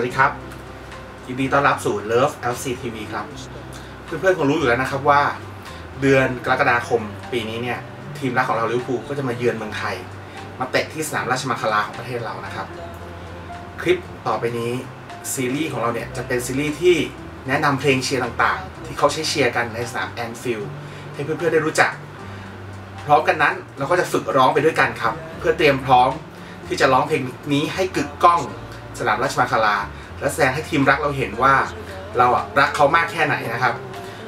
สวัสดีครับยินดีต้อนรับสู่ Love LC TV ครับ เพื่อนๆคงรู้อยู่แล้วนะครับว่า เดือนกรกฎาคมปีนี้เนี่ย ทีมรักของเราลิเวอร์พูลก็จะมาเยือนเมืองไทย มาเตะที่สนามราชมังคลาของประเทศเรานะครับ คลิปต่อไปนี้ซีรีส์ของเราเนี่ยจะเป็นซีรีส์ที่แนะนำเพลงเชียร์ต่างๆ ที่เขาใช้เชียร์กันในสนามแอนฟิลด์ให้เพื่อนๆได้รู้จัก พร้อมกันนั้นเราก็จะฝึกร้องไปด้วยกันครับ เพื่อเตรียมพร้อมที่จะร้องเพลงนี้ให้กึกก้อง สนามราชมังคลา และแสดงให้ทีมรักเราเห็นว่าเราอะรักเขามากแค่ไหนนะครับ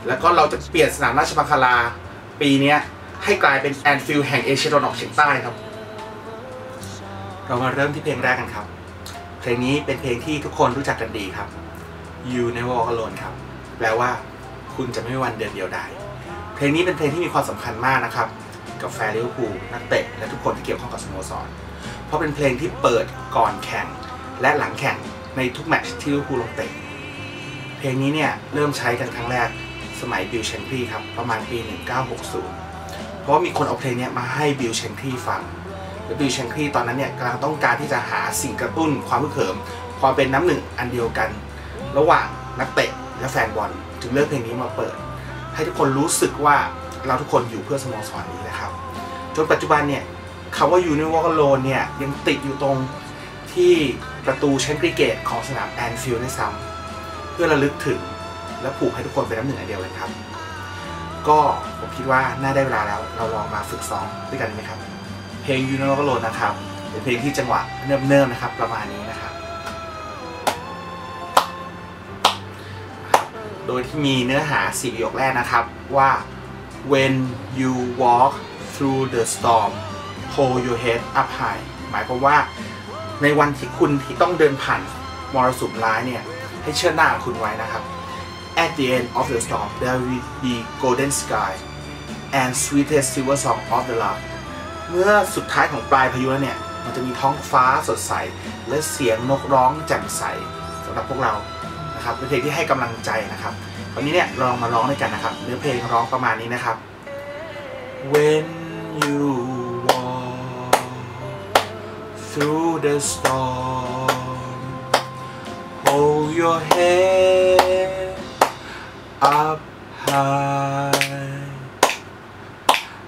แล้วก็เราจะเปลี่ยนสนามราชมังคลา ปีนี้ให้กลายเป็นแอนฟิลด์แห่งเอเชียตะวันออกเฉียงใต้ครับ เรามาเริ่มที่เพลงแรกกันครับ เพลงนี้เป็นเพลงที่ทุกคนรู้จักกันดีครับ You Never Walk Alone ครับ แปลว่าคุณจะไม่มีวันเดินเดียวดายเพลงนี้เป็นเพลงที่มีความสำคัญมากนะครับ กับแฟนลิเวอร์พูลนักเตะและทุกคนที่เกี่ยวข้องกับสโมสร เพราะเป็นเพลงที่เปิดก่อนแข่ง และหลังแข่งในทุกแมตช์ที่ลิเวอร์พูลลงเตะเพลงนี้เนี่ยเริ่มใช้กันครั้งแรกสมัยบิลเชนคลีครับประมาณปี 1960 เพราะว่ามีคนเอาเพลงนี้มาให้บิลเชนคลีฟังและบิลเชนคลีตอนนั้นเนี่ยกำลังต้องการที่จะหาสิ่งกระตุ้นความพึกเขิมความเป็นน้ำหนึ่งอันเดียวกัน ระหว่างนักเตะและแฟนบอลจึงเลือกเพลงนี้มาเปิด ให้ทุกคนรู้สึกว่าเราทุกคนอยู่เพื่อสโมสรนี้นะครับ จนปัจจุบันเนี่ยคำว่ายูนิวอลโลนเนี่ยยังติดอยู่ตรง ที่ประตูเชนกริเกตของสนามแอนฟิลด์ด้วยซ้ำเพื่อระลึกถึงและผูกให้ทุกคนเป็นน้ำหนึ่งอันเดียวกันครับ ก็ผมคิดว่าน่าได้เวลาแล้วเราลองมาฝึกซ้อมด้วยกันไหมครับ เพลงยูนิวอลโลนนะครับเป็นเพลงที่จังหวะเนิ่มๆนะครับ ประมาณนี้นะครับ โดยที่มีเนื้อหาสี่ประโยคแรกนะครับว่า when you walk through the storm hold your head up high หมายความว่า ในวันที่คุณที่ต้องเดินผ่านมรสุมร้ายเนี่ย ให้เชื่อหน้าคุณไว้นะครับ at the end of the storm there will be golden sky and sweetest silver song of the love เมื่อสุดท้ายของปลายพายุแล้วเนี่ย มันจะมีท้องฟ้าสดใส และเสียงนกร้องแจ่มใสสำหรับพวกเรานะครับเป็นเพลงที่ให้กำลังใจนะครับวันนี้เนี่ยเราลองมาร้องด้วยกันนะครับเนื้อเพลงร้องประมาณนี้นะครับ When you through the storm. Hold your head up high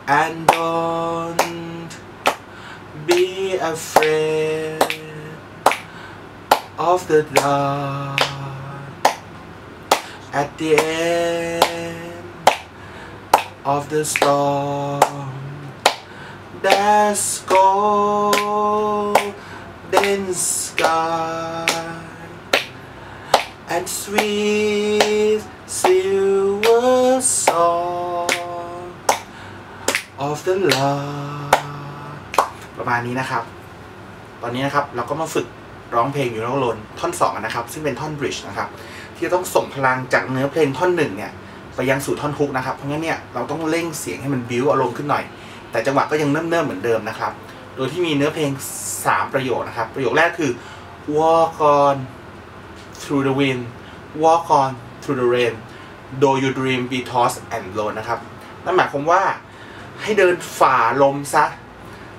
and don't be afraid of the dark. At the end of the storm there's golden sky and sweet silver song of the love ประมาณนี้นะครับ ตอนนี้นะครับเราก็มาฝึกร้องเพลงอยู่นอกลนท่อน2นนะครับ ซึ่งเป็นท่อนบริดจ์นะครับ ที่ต้องส่งพลังจากเนื้อเพลงท่อนหนึ่งเนี่ย ไปยังสู่ท่อนฮุกนะครับ เพราะงั้นเนี่ยเราต้องเร่งเสียงให้มันบิ้วอารมณ์ขึ้นหน่อย แต่จังหวะก็ยังเนิ่มๆเหมือนเดิมนะครับ โดยที่มีเนื้อเพลง 3 ประโยคนะครับ ประโยคแรกคือ walk on through the wind walk on through the rain though your dream be tossed and blown นะครับ นั่นหมายความว่าให้เดินฝ่าลมซะ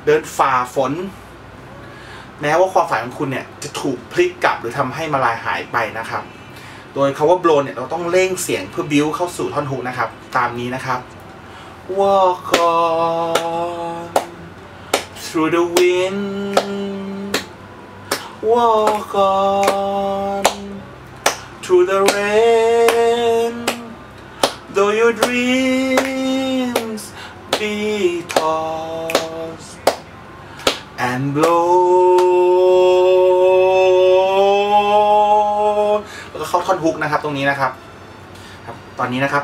เดินฝ่าฝน แม้ว่าความฝันของคุณเนี่ยจะถูกพลิกกลับหรือทำให้มาลายหายไปนะครับ โดยคาว่า blow เนี่ยเราต้องเร่งเสียงเพื่อบิ้วเข้าสู่ท่อนฮุกนะครับ ตามนี้นะครับ walk on through the wind walk on through the rain though your dreams be tossed and blown แล้วก็เข้าท่อนฮุกนะครับตรงนี้นะครับครับ ตอนนี้นะครับ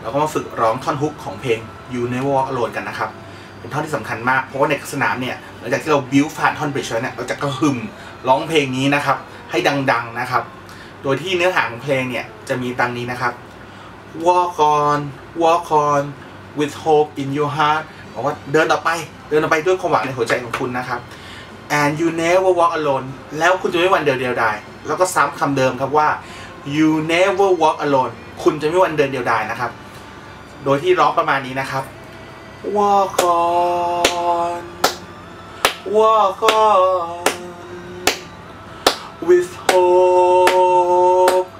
เราก็มาฝึกร้องท่อนฮุกของเพลง You Never Walk Alone กันนะครับ เป็นท่อนที่สำคัญมาก เพราะว่าในสนามเนี่ยหลังจากที่เราบิวผ่านท่อนบริดจ์เนี่ยเราจะกระหึ่มร้องเพลงนี้นะครับ ให้ดังๆนะครับ โดยที่เนื้อหาของเพลงเนี่ยจะมีตังนี้นะครับ Walk on walk on with hope in your heart บอกว่าเดินต่อไปเดินต่อไปด้วยความหวังในหัวใจของคุณนะครับ and you never walk alone แล้วคุณจะไม่วันเดียวเดียวดายแล้วก็ซ้ำคำเดิมครับว่า you never walk alone คุณจะไม่วันเดินเดียวดายนะครับ โดยที่ร้องประมาณนี้นะครับ Walk on, walk on with hope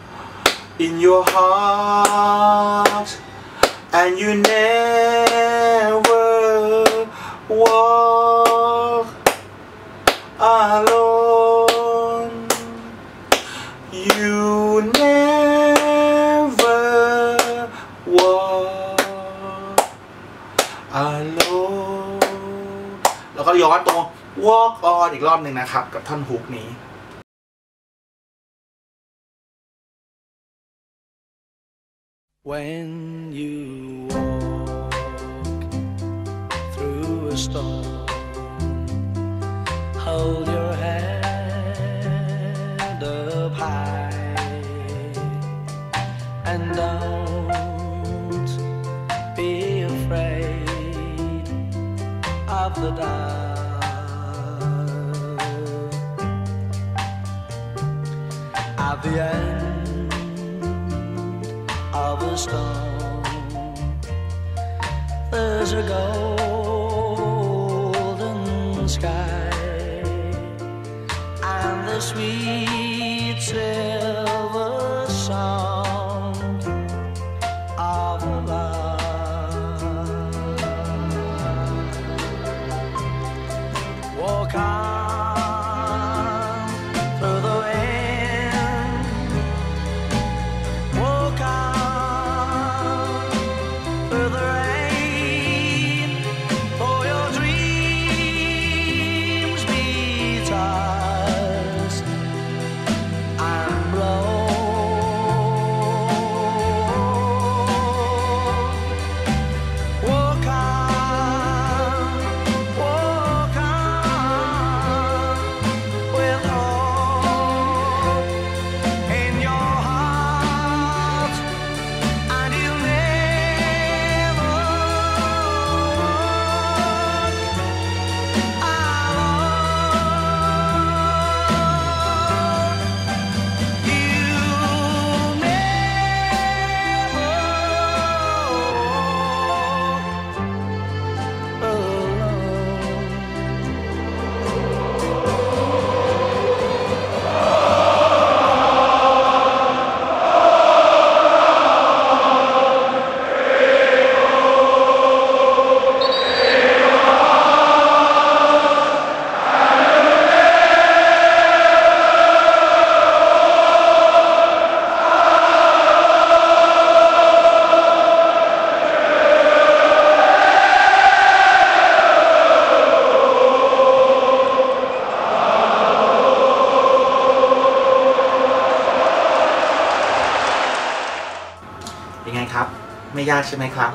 in your heart, and you never. อีกรอบหนึ่งนะครับ กับท่อนฮุกนี้ When you walk through a storm, hold your head up high and don't be afraid of the dark. The end of a storm. There's a golden sky and the sweet ไม่ยากใช่ไหมครับ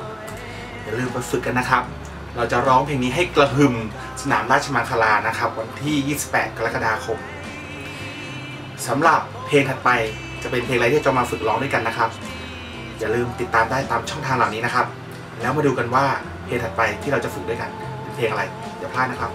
อย่าลืมไปฝึกกันนะครับ เราจะร้องเพลงนี้ให้กระหึ่มสนามราชมังคลานะครับ วันที่ 28 กรกฎาคมสำหรับเพลงถัดไปจะเป็นเพลงอะไรที่จะมาฝึกร้องด้วยกันนะครับ อย่าลืมติดตามได้ตามช่องทางเหล่านี้นะครับ แล้วมาดูกันว่าเพลงถัดไปที่เราจะฝึกด้วยกันเป็นเพลงอะไรอย่าพลาดนะครับ